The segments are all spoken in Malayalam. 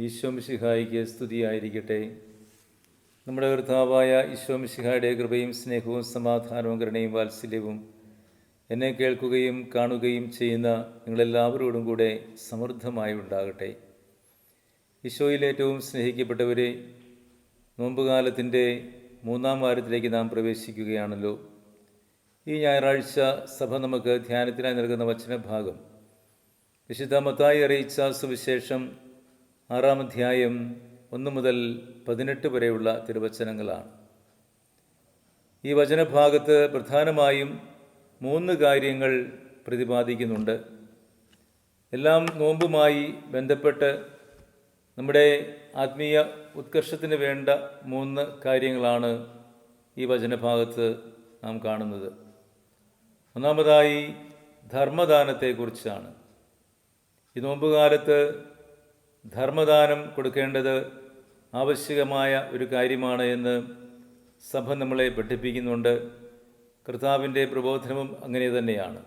ഈശോമിശിഹായിക്ക് സ്തുതിയായിരിക്കട്ടെ. നമ്മുടെ കർത്താവായ ഈശോമിശിഹായുടെ കൃപയും സ്നേഹവും സമാധാനവും കരുണയും വാത്സല്യവും എന്നെ കേൾക്കുകയും കാണുകയും ചെയ്യുന്ന നിങ്ങളെല്ലാവരോടും കൂടെ സമൃദ്ധമായി ഉണ്ടാകട്ടെ. ഈശോയിൽ ഏറ്റവും സ്നേഹിക്കപ്പെട്ടവരെ നോമ്പുകാലത്തിന്റെ മൂന്നാം വാരത്തിലേക്ക് നാം പ്രവേശിക്കുകയാണല്ലോ. ഈ ഞായറാഴ്ച സഭ നമുക്ക് ധ്യാനത്തിനായി നൽകുന്ന വചനഭാഗം. വിശുദ്ധ മത്തായി അറിയിച്ച സുവിശേഷം ആറാം അധ്യായം ഒന്ന് മുതൽ പതിനെട്ട് വരെയുള്ള തിരുവചനങ്ങളാണ്. ഈ വചനഭാഗത്ത് പ്രധാനമായും മൂന്ന് കാര്യങ്ങൾ പ്രതിപാദിക്കുന്നുണ്ട്. എല്ലാം നോമ്പുമായി ബന്ധപ്പെട്ട് നമ്മുടെ ആത്മീയ ഉത്കർഷത്തിന് വേണ്ട മൂന്ന് കാര്യങ്ങളാണ് ഈ വചനഭാഗത്ത് നാം കാണുന്നത്. ഒന്നാമതായി ധർമ്മദാനത്തെക്കുറിച്ചാണ്. ഈ നോമ്പുകാലത്ത് ധർമ്മദാനം കൊടുക്കേണ്ടത് ആവശ്യകമായ ഒരു കാര്യമാണ് എന്ന് സഭ നമ്മളെ പഠിപ്പിക്കുന്നുണ്ട്. കർത്താവിന്റെ പ്രബോധനവും അങ്ങനെ തന്നെയാണ്.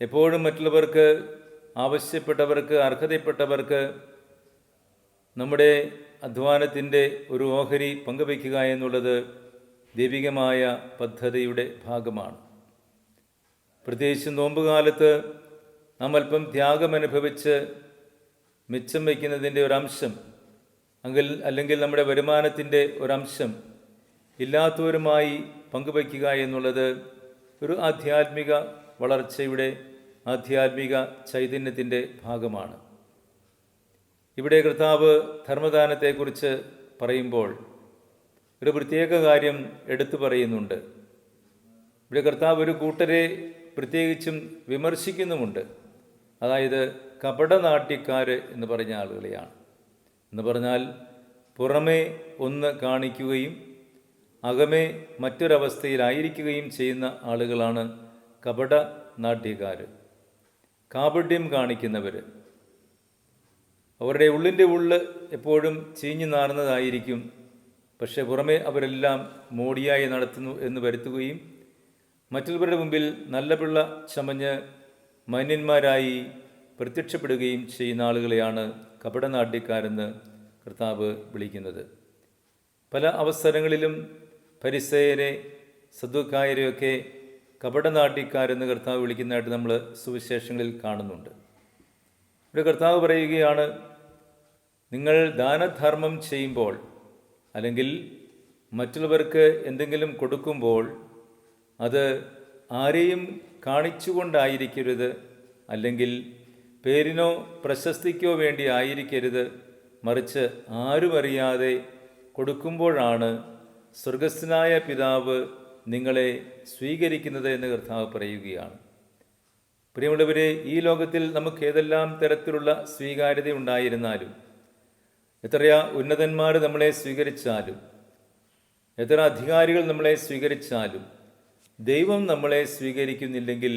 എപ്പോഴും മറ്റുള്ളവർക്ക് ആവശ്യപ്പെട്ടവർക്ക് അർഹതപ്പെട്ടവർക്ക് നമ്മുടെ അധ്വാനത്തിന്റെ ഒരു ഓഹരി പങ്കുവയ്ക്കുക എന്നുള്ളത് ദൈവികമായ പദ്ധതിയുടെ ഭാഗമാണ്. പ്രത്യേകിച്ച് നോമ്പുകാലത്ത് നാം അല്പം ത്യാഗമനുഭവിച്ച് മിച്ചം വയ്ക്കുന്നതിന്റെ ഒരംശം അങ്കിൽ അല്ലെങ്കിൽ നമ്മുടെ വരുമാനത്തിന്റെ ഒരംശം ഇല്ലാത്തവരുമായി പങ്കുവയ്ക്കുക എന്നുള്ളത് ഒരു ആധ്യാത്മിക വളർച്ചയുടെ ആധ്യാത്മിക ചൈതന്യത്തിന്റെ ഭാഗമാണ്. ഇവിടെ കർത്താവ് ധർമ്മദാനത്തെക്കുറിച്ച് പറയുമ്പോൾ ഒരു പ്രത്യേക കാര്യം എടുത്തു പറയുന്നുണ്ട്. ഇവിടെ കർത്താവ് ഒരു കൂട്ടരെ പ്രത്യേകിച്ചും വിമർശിക്കുന്നുമുണ്ട്. അതായത് കപടനാട്യക്കാർ എന്ന് പറഞ്ഞ ആളുകളെയാണ്. എന്ന് പറഞ്ഞാൽ പുറമേ ഒന്ന് കാണിക്കുകയും അകമേ മറ്റൊരവസ്ഥയിലായിരിക്കുകയും ചെയ്യുന്ന ആളുകളാണ് കപട നാട്യക്കാർ കാപട്യം കാണിക്കുന്നവർ അവരുടെ ഉള്ളിന്റെ ഉള്ള് എപ്പോഴും ചീഞ്ഞു നാർന്നതായിരിക്കും പക്ഷേ പുറമേ അവരെല്ലാം മോടിയായി നടത്തുന്നു എന്ന് വരുത്തുകയും മറ്റുള്ളവരുടെ മുമ്പിൽ നല്ല പിള്ള ചമഞ്ഞ് മാന്യന്മാരായി പ്രത്യക്ഷപ്പെടുകയും ചെയ്യുന്ന ആളുകളെയാണ് കപടനാട്യക്കാരെന്ന് കർത്താവ് വിളിക്കുന്നത്. പല അവസരങ്ങളിലും പരിസയരെ സദ്വക്കായരെയൊക്കെ കപടനാട്യക്കാരെന്ന് കർത്താവ് വിളിക്കുന്നതായിട്ട് നമ്മൾ സുവിശേഷങ്ങളിൽ കാണുന്നുണ്ട്. ഇവിടെ കർത്താവ് പറയുകയാണ് നിങ്ങൾ ദാനധർമ്മം ചെയ്യുമ്പോൾ അല്ലെങ്കിൽ മറ്റുള്ളവർക്ക് എന്തെങ്കിലും കൊടുക്കുമ്പോൾ അത് ആരെയും കാണിച്ചുകൊണ്ടായിരിക്കരുത് അല്ലെങ്കിൽ പേരിനോ പ്രശസ്തിക്കോ വേണ്ടി ആയിരിക്കരുത്. മറിച്ച് ആരും അറിയാതെ കൊടുക്കുമ്പോഴാണ് സ്വർഗസ്ഥനായ പിതാവ് നിങ്ങളെ സ്വീകരിക്കുന്നത് എന്ന് കർത്താവ് പറയുകയാണ്. പ്രിയമുള്ളവരെ ഈ ലോകത്തിൽ നമുക്ക് ഏതെല്ലാം തരത്തിലുള്ള സ്വീകാര്യത ഉണ്ടായിരുന്നാലും എത്രയാ ഉന്നതന്മാർ നമ്മളെ സ്വീകരിച്ചാലും എത്ര അധികാരികൾ നമ്മളെ സ്വീകരിച്ചാലും ദൈവം നമ്മളെ സ്വീകരിക്കുന്നില്ലെങ്കിൽ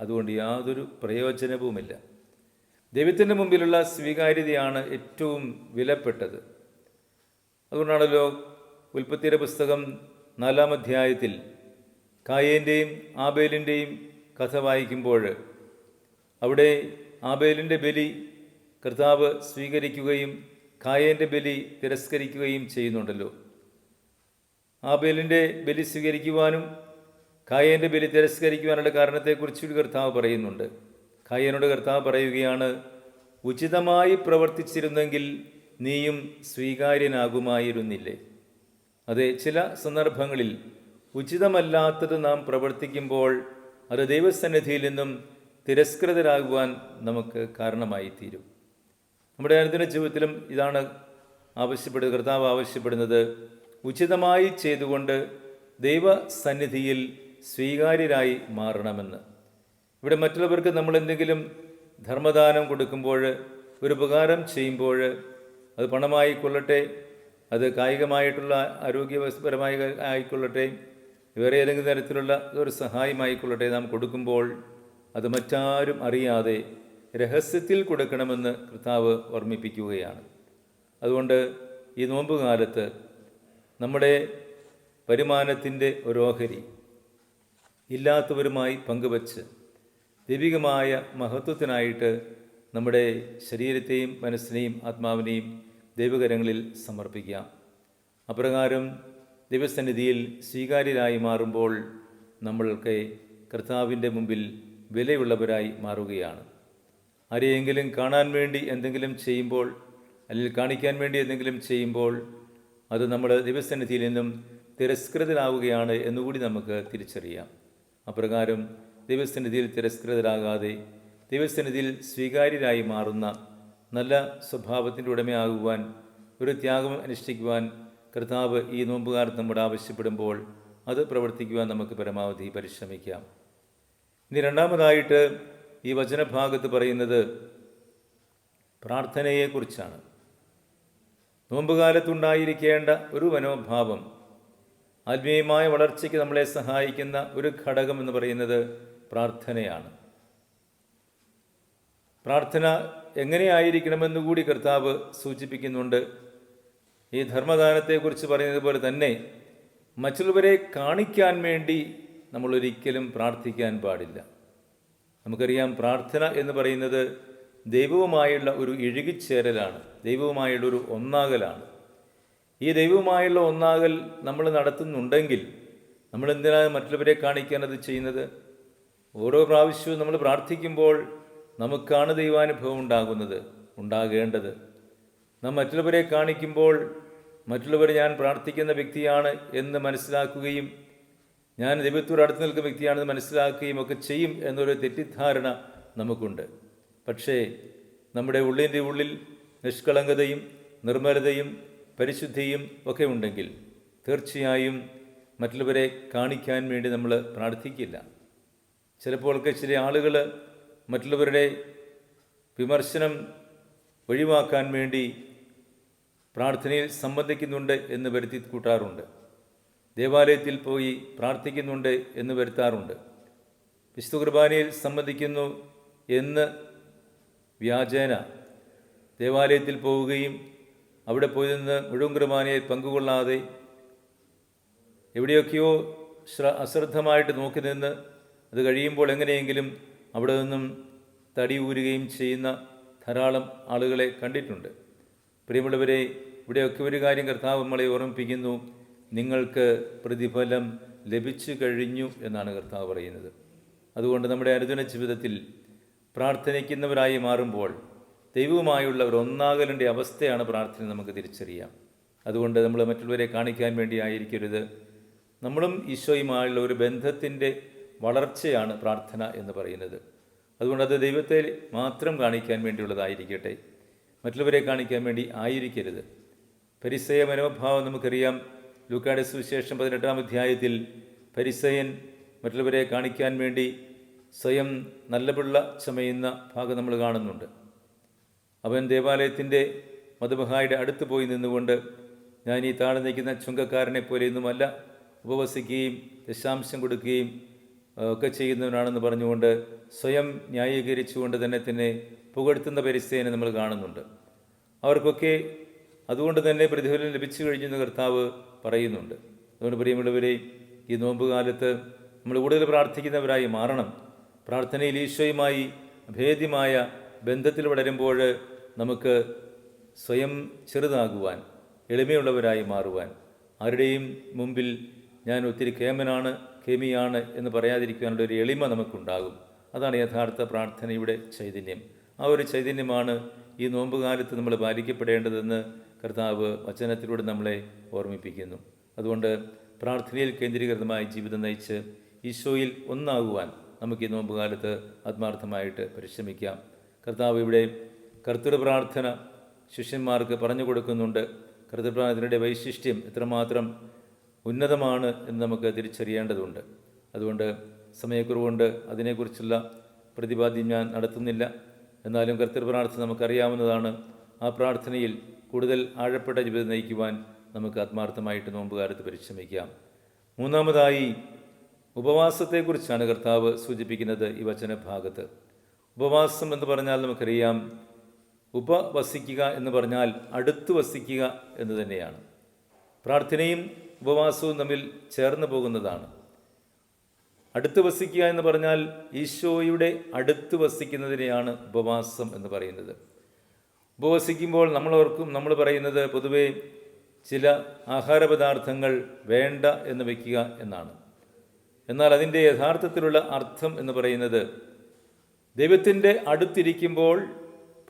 അതുകൊണ്ട് യാതൊരു പ്രയോജനവുമില്ല. ദൈവത്തിന്റെ മുമ്പിലുള്ള സ്വീകാര്യതയാണ് ഏറ്റവും വിലപ്പെട്ടത്. അതുകൊണ്ടാണല്ലോ ഉൽപ്പത്തിയുടെ പുസ്തകം നാലാം അധ്യായത്തിൽ കായേന്റെയും ആബേലിന്റെയും കഥ വായിക്കുമ്പോൾ അവിടെ ആബേലിന്റെ ബലി കർത്താവ് സ്വീകരിക്കുകയും കായേന്റെ ബലി തിരസ്കരിക്കുകയും ചെയ്യുന്നുണ്ടല്ലോ. ആബേലിന്റെ ബലി സ്വീകരിക്കുവാനും കായേന്റെ ബലി തിരസ്കരിക്കുവാനുള്ള കാരണത്തെക്കുറിച്ച് കർത്താവ് പറയുന്നുണ്ട്. കായേനോട് കർത്താവ് പറയുകയാണ് ഉചിതമായി പ്രവർത്തിച്ചിരുന്നെങ്കിൽ നീയും സ്വീകാര്യനാകുമായിരുന്നില്ലേ? അതെ ചില സന്ദർഭങ്ങളിൽ ഉചിതമല്ലാത്തത് നാം പ്രവർത്തിക്കുമ്പോൾ അത് ദൈവസന്നിധിയിൽ നിന്നും തിരസ്കൃതരാകുവാൻ നമുക്ക് കാരണമായി തീരും നമ്മുടെ അനുദിന ജീവിതത്തിലും ഇതാണ് ആവശ്യപ്പെടുന്നത് കർത്താവ് ആവശ്യപ്പെടുന്നത്. ഉചിതമായി ചെയ്തുകൊണ്ട് ദൈവസന്നിധിയിൽ സ്വീകാര്യരായി മാറണമെന്ന്. ഇവിടെ മറ്റുള്ളവർക്ക് നമ്മൾ എന്തെങ്കിലും ധർമ്മദാനം കൊടുക്കുമ്പോൾ ഒരു ഉപകാരം ചെയ്യുമ്പോൾ അത് പണമായി കൊള്ളട്ടെ അത് കായികമായിട്ടുള്ള ആരോഗ്യപരമായി ആയിക്കൊള്ളട്ടെ വേറെ ഏതെങ്കിലും തരത്തിലുള്ള ഒരു സഹായമായിക്കൊള്ളട്ടെ നാം കൊടുക്കുമ്പോൾ അത് മറ്റാരും അറിയാതെ രഹസ്യത്തിൽ കൊടുക്കണമെന്ന് കർത്താവ് ഓർമ്മിപ്പിക്കുകയാണ്. അതുകൊണ്ട് ഈ നോമ്പുകാലത്ത് നമ്മുടെ വരുമാനത്തിന്റെ ഒരു ഓഹരി ഇല്ലാത്തവരുമായി പങ്കുവച്ച് ദൈവികമായ മഹത്വത്തിനായിട്ട് നമ്മുടെ ശരീരത്തെയും മനസ്സിനെയും ആത്മാവിനെയും ദൈവകരങ്ങളിൽ സമർപ്പിക്കാം അപ്രകാരം ദൈവസന്നിധിയിൽ സ്വീകാര്യരായി മാറുമ്പോൾ നമ്മൾക്ക് കർത്താവിന്റെ മുമ്പിൽ വിലയുള്ളവരായി മാറുകയാണ്. ആരെയെങ്കിലും കാണാൻ വേണ്ടി എന്തെങ്കിലും ചെയ്യുമ്പോൾ അല്ലെങ്കിൽ കാണിക്കാൻ വേണ്ടി എന്തെങ്കിലും ചെയ്യുമ്പോൾ അത് നമ്മൾ ദൈവസന്നിധിയിൽ നിന്നും തിരസ്കൃതരാവുകയാണ് എന്നുകൂടി നമുക്ക് തിരിച്ചറിയാം. അപ്രകാരം ദൈവസന്നിധിയിൽ തിരസ്കൃതരാകാതെ ദൈവസന്നിധിയിൽ സ്വീകാര്യരായി മാറുന്ന നല്ല സ്വഭാവത്തിന്റെ ഉടമയാകുവാൻ ഒരു ത്യാഗം അനുഷ്ഠിക്കുവാൻ കർത്താവ് ഈ നോമ്പുകാലത്ത് നമ്മോട് ആവശ്യപ്പെടുമ്പോൾ അത് പ്രവർത്തിക്കുവാൻ നമുക്ക് പരമാവധി പരിശ്രമിക്കാം. ഇനി രണ്ടാമതായിട്ട് ഈ വചനഭാഗത്ത് പറയുന്നത് പ്രാർത്ഥനയെക്കുറിച്ചാണ്. നോമ്പുകാലത്തുണ്ടായിരിക്കേണ്ട ഒരു മനോഭാവം ആത്മീയമായ വളർച്ചയ്ക്ക് നമ്മളെ സഹായിക്കുന്ന ഒരു ഘടകം എന്ന് പറയുന്നത് പ്രാർത്ഥനയാണ്. പ്രാർത്ഥന എങ്ങനെയായിരിക്കണമെന്ന് കൂടി കർത്താവ് സൂചിപ്പിക്കുന്നുണ്ട്. ഈ ധർമ്മദാനത്തെക്കുറിച്ച് പറയുന്നത് പോലെ തന്നെ മറ്റുള്ളവരെ കാണിക്കാൻ വേണ്ടി നമ്മൾ ഒരിക്കലും പ്രാർത്ഥിക്കാൻ പാടില്ല. നമുക്കറിയാം പ്രാർത്ഥന എന്ന് പറയുന്നത് ദൈവവുമായുള്ള ഒരു ഇഴുകിച്ചേരലാണ് ദൈവവുമായുള്ള ഒരു ഒന്നാകലാണ്. ഈ ദൈവവുമായുള്ള ഒന്നാകൽ നമ്മൾ നടത്തുന്നുണ്ടെങ്കിൽ നമ്മൾ എന്തിനാണ് മറ്റുള്ളവരെ കാണിക്കാൻ അത് ചെയ്യുന്നത്? ഓരോ പ്രാവശ്യവും നമ്മൾ പ്രാർത്ഥിക്കുമ്പോൾ നമുക്കാണ് ദൈവാനുഭവം ഉണ്ടാകുന്നത് ഉണ്ടാകേണ്ടത്. നാം മറ്റുള്ളവരെ കാണിക്കുമ്പോൾ മറ്റുള്ളവർ ഞാൻ പ്രാർത്ഥിക്കുന്ന വ്യക്തിയാണ് എന്ന് മനസ്സിലാക്കുകയും ഞാൻ ദൈവത്തോട് അടുത്ത് നിൽക്കുന്ന വ്യക്തിയാണെന്ന് മനസ്സിലാക്കുകയും ഒക്കെ ചെയ്യും എന്നൊരു തെറ്റിദ്ധാരണ നമുക്കുണ്ട്. പക്ഷേ നമ്മുടെ ഉള്ളിന്റെ ഉള്ളിൽ നിഷ്കളങ്കതയും നിർമ്മലതയും പരിശുദ്ധിയും ഒക്കെ ഉണ്ടെങ്കിൽ തീർച്ചയായും മറ്റുള്ളവരെ കാണിക്കാൻ വേണ്ടി നമ്മൾ പ്രാർത്ഥിക്കില്ല. ചിലപ്പോഴൊക്കെ ചില ആളുകൾ മറ്റുള്ളവരുടെ വിമർശനം ഒഴിവാക്കാൻ വേണ്ടി പ്രാർത്ഥനയിൽ സംബന്ധിക്കുന്നുണ്ട് എന്ന് വരുത്തി കൂട്ടാറുണ്ട്. ദേവാലയത്തിൽ പോയി പ്രാർത്ഥിക്കുന്നുണ്ട് എന്ന് വരുത്താറുണ്ട്. വിശുദ്ധ കുർബാനയിൽ സംബന്ധിക്കുന്നു എന്ന് വ്യാജേന ദേവാലയത്തിൽ പോവുകയും അവിടെ പോയി നിന്ന് മുഴുവൻ കുർബാനയെ പങ്കുകൊള്ളാതെ എവിടെയൊക്കെയോ ശ്ര അശ്രദ്ധമായിട്ട് നോക്കി നിന്ന് അത് കഴിയുമ്പോൾ എങ്ങനെയെങ്കിലും അവിടെ നിന്നും തടി ഊരുകയും ചെയ്യുന്ന ധാരാളം ആളുകളെ കണ്ടിട്ടുണ്ട്. പ്രിയമുള്ളവരെ ഇവിടെയൊക്കെ ഒരു കാര്യം കർത്താവ് നമ്മളെ ഓർമ്മിപ്പിക്കുന്നു. നിങ്ങൾക്ക് പ്രതിഫലം ലഭിച്ചു കഴിഞ്ഞു എന്നാണ് കർത്താവ് പറയുന്നത്. അതുകൊണ്ട് നമ്മുടെ അനുദിന ജീവിതത്തിൽ പ്രാർത്ഥനിക്കുന്നവരായി മാറുമ്പോൾ ദൈവവുമായുള്ള ഒരു ഒന്നാകലിന്റെ അവസ്ഥയാണ് പ്രാർത്ഥന നമുക്ക് തിരിച്ചറിയാം. അതുകൊണ്ട് നമ്മൾ മറ്റുള്ളവരെ കാണിക്കാൻ വേണ്ടി ആയിരിക്കരുത്. നമ്മളും ഈശോയുമായുള്ള ഒരു ബന്ധത്തിന്റെ വളർച്ചയാണ് പ്രാർത്ഥന എന്ന് പറയുന്നത്. അതുകൊണ്ട് അത് ദൈവത്തെ മാത്രം കാണിക്കാൻ വേണ്ടിയുള്ളതായിരിക്കട്ടെ. മറ്റുള്ളവരെ കാണിക്കാൻ വേണ്ടി ആയിരിക്കരുത്. പരിസയ മനോഭാവം നമുക്കറിയാം. ലൂക്കാട് സുവിശേഷം പതിനെട്ടാം അധ്യായത്തിൽ പരിസയൻ മറ്റുള്ളവരെ കാണിക്കാൻ വേണ്ടി സ്വയം നല്ല പിള്ള ചമയുന്ന ഭാഗം നമ്മൾ കാണുന്നുണ്ട്. അവൻ ദേവാലയത്തിന്റെ മധുബഹായുടെ അടുത്ത് പോയി നിന്നുകൊണ്ട് ഞാൻ ഈ താഴെ നിൽക്കുന്ന ചുങ്കക്കാരനെ പോലെയൊന്നുമല്ല ഉപവസിക്കുകയും ദശാംശം കൊടുക്കുകയും ഒക്കെ ചെയ്യുന്നവനാണെന്ന് പറഞ്ഞുകൊണ്ട് സ്വയം ന്യായീകരിച്ചുകൊണ്ട് തന്നെ തന്നെ പുകഴ്ത്തുന്ന പരിസ്ഥിതിനെ നമ്മൾ കാണുന്നുണ്ട്. അവർക്കൊക്കെ അതുകൊണ്ട് തന്നെ പ്രതിഫലം ലഭിച്ചു കഴിഞ്ഞെന്ന് കർത്താവ് പറയുന്നുണ്ട്. അതുകൊണ്ട് പ്രിയമുള്ളവരെ ഈ നോമ്പ് കാലത്ത് നമ്മൾ കൂടുതൽ പ്രാർത്ഥിക്കുന്നവരായി മാറണം. പ്രാർത്ഥനയിൽ ഈശോയുമായി ഭേദ്യമായ ബന്ധത്തിൽ വളരുമ്പോൾ നമുക്ക് സ്വയം ചെറുതാകുവാൻ എളിമയുള്ളവരായി മാറുവാൻ ആരുടെയും മുമ്പിൽ ഞാൻ ഒത്തിരി കേമനാണ്. കേമിയാണ് എന്ന് പറയാതിരിക്കാനുള്ള ഒരു എളിമ നമുക്കുണ്ടാകും. അതാണ് യഥാർത്ഥ പ്രാർത്ഥനയുടെ ചൈതന്യം. ആ ഒരു ചൈതന്യമാണ് ഈ നോമ്പുകാലത്ത് നമ്മൾ പാലിക്കപ്പെടേണ്ടതെന്ന് കർത്താവ് വചനത്തിലൂടെ നമ്മളെ ഓർമ്മിപ്പിക്കുന്നു. അതുകൊണ്ട് പ്രാർത്ഥനയിൽ കേന്ദ്രീകൃതമായി ജീവിതം നയിച്ച് ഈശോയിൽ ഒന്നാകുവാൻ നമുക്ക് ഈ നോമ്പുകാലത്ത് ആത്മാർത്ഥമായിട്ട് പരിശ്രമിക്കാം. കർത്താവ് ഇവിടെ കർത്തൃ പ്രാർത്ഥന ശിഷ്യന്മാർക്ക് പറഞ്ഞു കൊടുക്കുന്നുണ്ട്. കർത്തൃപ്രാർത്ഥനയുടെ വൈശിഷ്ട്യം എത്രമാത്രം ഉന്നതമാണ് എന്ന് നമുക്ക് തിരിച്ചറിയേണ്ടതുണ്ട്. അതുകൊണ്ട് സമയക്കുറവുകൊണ്ട് അതിനെക്കുറിച്ചുള്ള പ്രതിപാദ്യം ഞാൻ നടത്തുന്നില്ല. എന്നാലും കർത്തൃ പ്രാർത്ഥന നമുക്കറിയാവുന്നതാണ്. ആ പ്രാർത്ഥനയിൽ കൂടുതൽ ആഴപ്പെട്ട ജീവിതം നയിക്കുവാൻ നമുക്ക് ആത്മാർത്ഥമായിട്ട് നോമ്പുകാലത്ത് പരിശ്രമിക്കാം. മൂന്നാമതായി ഉപവാസത്തെക്കുറിച്ചാണ് കർത്താവ് സൂചിപ്പിക്കുന്നത് ഈ വചന ഭാഗത്ത് ഉപവാസം എന്ന് പറഞ്ഞാൽ നമുക്കറിയാം ഉപവസിക്കുക എന്ന് പറഞ്ഞാൽ അടുത്ത് വസിക്കുക എന്ന് തന്നെയാണ്. പ്രാർത്ഥനയും ഉപവാസവും തമ്മിൽ ചേർന്ന് പോകുന്നതാണ്. അടുത്ത് വസിക്കുക എന്ന് പറഞ്ഞാൽ ഈശോയുടെ അടുത്ത് വസിക്കുന്നതിനെയാണ് ഉപവാസം എന്ന് പറയുന്നത്. ഉപവസിക്കുമ്പോൾ നമ്മളവർക്കും നമ്മൾ പറയുന്നത് പൊതുവേ ചില ആഹാരപദാർത്ഥങ്ങൾ വേണ്ട എന്ന് വയ്ക്കുക എന്നാണ്. എന്നാൽ അതിന്റെ യഥാർത്ഥത്തിലുള്ള അർത്ഥം എന്ന് പറയുന്നത് ദൈവത്തിന്റെ അടുത്തിരിക്കുമ്പോൾ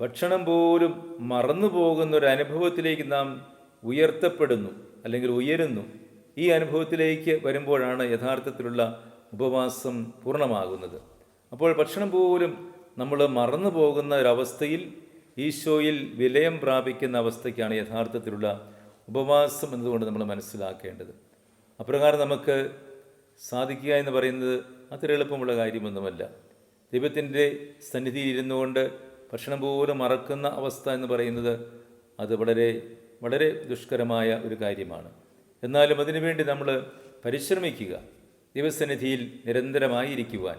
ഭക്ഷണം പോലും മറന്നു പോകുന്ന ഒരു അനുഭവത്തിലേക്ക് നാം ഉയർത്തപ്പെടുന്നു അല്ലെങ്കിൽ ഉയരുന്നു. ഈ അനുഭവത്തിലേക്ക് വരുമ്പോഴാണ് യഥാർത്ഥത്തിലുള്ള ഉപവാസം പൂർണമാകുന്നത്. അപ്പോൾ ഭക്ഷണം പോലും നമ്മൾ മറന്നു പോകുന്ന ഒരവസ്ഥയിൽ ഈശോയിൽ വിലയം പ്രാപിക്കുന്ന അവസ്ഥയ്ക്കാണ് യഥാർത്ഥത്തിലുള്ള ഉപവാസം എന്നതുകൊണ്ട് നമ്മൾ മനസ്സിലാക്കേണ്ടത്. അപ്രകാരം നമുക്ക് സാധിക്കുക എന്ന് പറയുന്നത് അത്ര എളുപ്പമുള്ള കാര്യമൊന്നുമല്ല. ദൈവത്തിന്റെ സന്നിധിയിൽ ഇരുന്നു കൊണ്ട് ഭക്ഷണം പോലും മറക്കുന്ന അവസ്ഥ എന്ന് പറയുന്നത് അത് വളരെ വളരെ ദുഷ്കരമായ ഒരു കാര്യമാണ്. എന്നാലും അതിനുവേണ്ടി നമ്മൾ പരിശ്രമിക്കുക. ദൈവസന്നിധിയിൽ നിരന്തരമായിരിക്കുവാൻ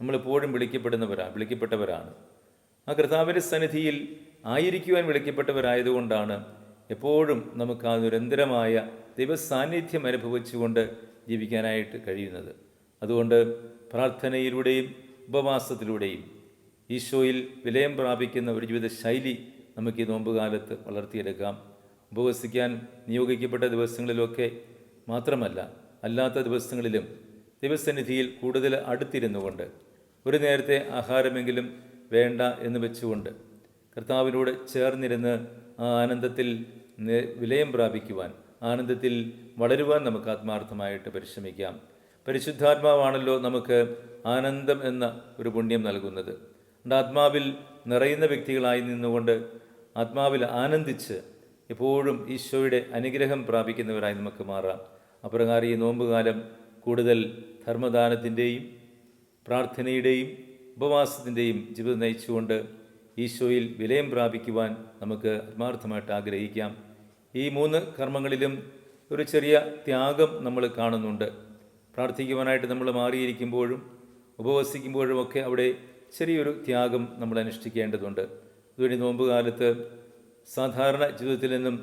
നമ്മളെപ്പോഴും വിളിക്കപ്പെടുന്നവരാണ് വിളിക്കപ്പെട്ടവരാണ്. ആ കർത്താവിന്റെ സന്നിധിയിൽ ആയിരിക്കുവാൻ വിളിക്കപ്പെട്ടവരായതുകൊണ്ടാണ് എപ്പോഴും നമുക്ക് ആ നിരന്തരമായ ദൈവസാന്നിധ്യം അനുഭവിച്ചുകൊണ്ട് ജീവിക്കാനായിട്ട് കഴിയുന്നത്. അതുകൊണ്ട് പ്രാർത്ഥനയിലൂടെയും ഉപവാസത്തിലൂടെയും ഈശോയിൽ വിലയം പ്രാപിക്കുന്ന ഒരു ജീവിത ശൈലി നമുക്ക് ഈ നോമ്പുകാലത്ത് വളർത്തിയെടുക്കാം. ഉപവസിക്കാൻ നിയോഗിക്കപ്പെട്ട ദിവസങ്ങളിലൊക്കെ മാത്രമല്ല അല്ലാത്ത ദിവസങ്ങളിലും ദൈവസന്നിധിയിൽ കൂടുതൽ അടുത്തിരുന്നു കൊണ്ട് ഒരു നേരത്തെ ആഹാരമെങ്കിലും വേണ്ട എന്ന് വെച്ചുകൊണ്ട് കർത്താവിനോട് ചേർന്നിരുന്ന് ആ ആനന്ദത്തിൽ വിലയം പ്രാപിക്കുവാൻ ആനന്ദത്തിൽ വളരുവാൻ നമുക്ക് ആത്മാർത്ഥമായിട്ട് പരിശ്രമിക്കാം. പരിശുദ്ധാത്മാവാണല്ലോ നമുക്ക് ആനന്ദം എന്ന ഒരു പുണ്യം നൽകുന്നത്. ആത്മാവിൽ നിറയുന്ന വ്യക്തികളായി നിന്നുകൊണ്ട് ആത്മാവിൽ ആനന്ദിച്ച് എപ്പോഴും ഈശോയുടെ അനുഗ്രഹം പ്രാപിക്കുന്നവരായി നമുക്ക് മാറാം. അപ്രകാരം ഈ നോമ്പുകാലം കൂടുതൽ ധർമ്മദാനത്തിന്റെയും പ്രാർത്ഥനയുടെയും ഉപവാസത്തിന്റെയും ജീവിതം നയിച്ചുകൊണ്ട് ഈശോയിൽ വിലയം പ്രാപിക്കുവാൻ നമുക്ക് ആത്മാർത്ഥമായിട്ട് ആഗ്രഹിക്കാം. ഈ മൂന്ന് കർമ്മങ്ങളിലും ഒരു ചെറിയ ത്യാഗം നമ്മൾ കാണുന്നുണ്ട്. പ്രാർത്ഥിക്കുവാനായിട്ട് നമ്മൾ മാറിയിരിക്കുമ്പോഴും ഉപവസിക്കുമ്പോഴും ഒക്കെ അവിടെ ചെറിയൊരു ത്യാഗം നമ്മൾ അനുഷ്ഠിക്കേണ്ടതുണ്ട്. അതുവഴി നോമ്പുകാലത്ത് സാധാരണ ജീവിതത്തിൽ നിന്നും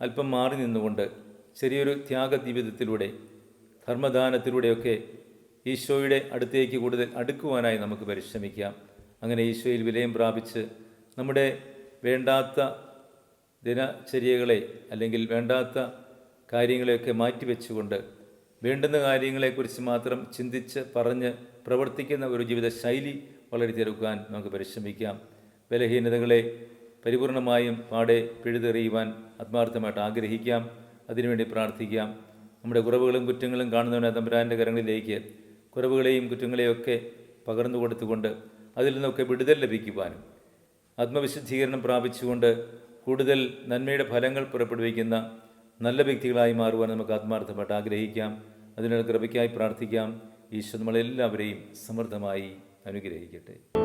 അല്പം മാറി നിന്നുകൊണ്ട് ചെറിയൊരു ത്യാഗ ജീവിതത്തിലൂടെ ധർമ്മദാനത്തിലൂടെയൊക്കെ ഈശോയുടെ അടുത്തേക്ക് കൂടുതൽ അടുക്കുവാനായി നമുക്ക് പരിശ്രമിക്കാം. അങ്ങനെ ഈശോയിൽ വിലയം പ്രാപിച്ച് നമ്മുടെ വേണ്ടാത്ത ദിനചര്യകളെ അല്ലെങ്കിൽ വേണ്ടാത്ത കാര്യങ്ങളെയൊക്കെ മാറ്റിവെച്ചുകൊണ്ട് വേണ്ടുന്ന കാര്യങ്ങളെക്കുറിച്ച് മാത്രം ചിന്തിച്ച് പറഞ്ഞ് പ്രവർത്തിക്കുന്ന ഒരു ജീവിത ശൈലി വളർത്തിയെടുക്കാൻ നമുക്ക് പരിശ്രമിക്കാം. ബലഹീനതകളെ പരിപൂർണമായും പാടെ പിഴുതെറിയുവാൻ ആത്മാർത്ഥമായിട്ട് ആഗ്രഹിക്കാം. അതിനുവേണ്ടി പ്രാർത്ഥിക്കാം. നമ്മുടെ കുറവുകളും കുറ്റങ്ങളും കാണുന്നവനെ തമ്പുരാന്റെ കരങ്ങളിലേക്ക് കുറവുകളെയും കുറ്റങ്ങളെയും ഒക്കെ പകർന്നു കൊടുത്തുകൊണ്ട് അതിൽ നിന്നൊക്കെ വിടുതൽ ലഭിക്കുവാനും ആത്മവിശുദ്ധീകരണം പ്രാപിച്ചുകൊണ്ട് കൂടുതൽ നന്മയുടെ ഫലങ്ങൾ പുറപ്പെടുവിക്കുന്ന നല്ല വ്യക്തികളായി മാറുവാൻ നമുക്ക് ആത്മാർത്ഥമായിട്ട് ആഗ്രഹിക്കാം. അതിനുള്ള കൃപയ്ക്കായി പ്രാർത്ഥിക്കാം. ഈശോ നമ്മളെല്ലാവരെയും സമൃദ്ധമായി അനുഗ്രഹിക്കട്ടെ.